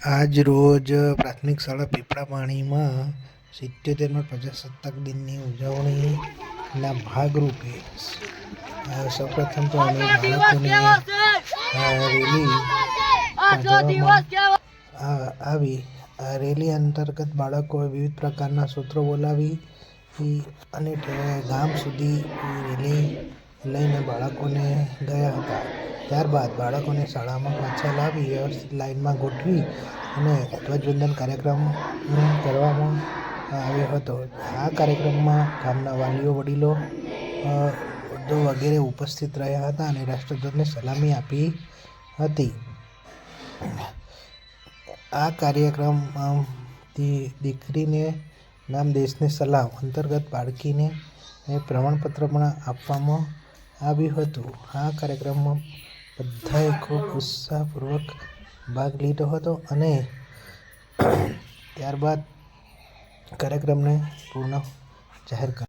આજ રોજ પ્રાથમિક શાળા પીપળાપાણીમાં સિત્યોતેરમા પ્રજાસત્તાક દિનની ઉજવણીના ભાગરૂપે સૌપ્રથમ તો અમે બાળકોને રેલી આવી. રેલી અંતર્ગત બાળકોએ વિવિધ પ્રકારના સૂત્રો બોલાવી, અને ગામ સુધી રેલી લઈને બાળકોને ગયા હતા. ત્યારબાદ બાળકોને શાળામાં પાછા લાવી વ્યવસ્થિત લાઇનમાં ગોઠવી અને ધ્વજવંદન કાર્યક્રમ કરવામાં આવ્યો હતો. આ કાર્યક્રમમાં ગામના વાલીઓ, વડીલો વગેરે ઉપસ્થિત રહ્યા હતા અને રાષ્ટ્રધ્વજને સલામી આપી હતી. આ કાર્યક્રમ દીકરીને નામ દેશને સલામ અંતર્ગત બાળકીને પ્રમાણપત્ર પણ આપવામાં આવ્યું હતું. આ કાર્યક્રમમાં બધાએ ખૂબ ઉત્સાહપૂર્વક ભાગ લીધો હતો અને ત્યારબાદ કાર્યક્રમને પૂર્ણ જાહેર કર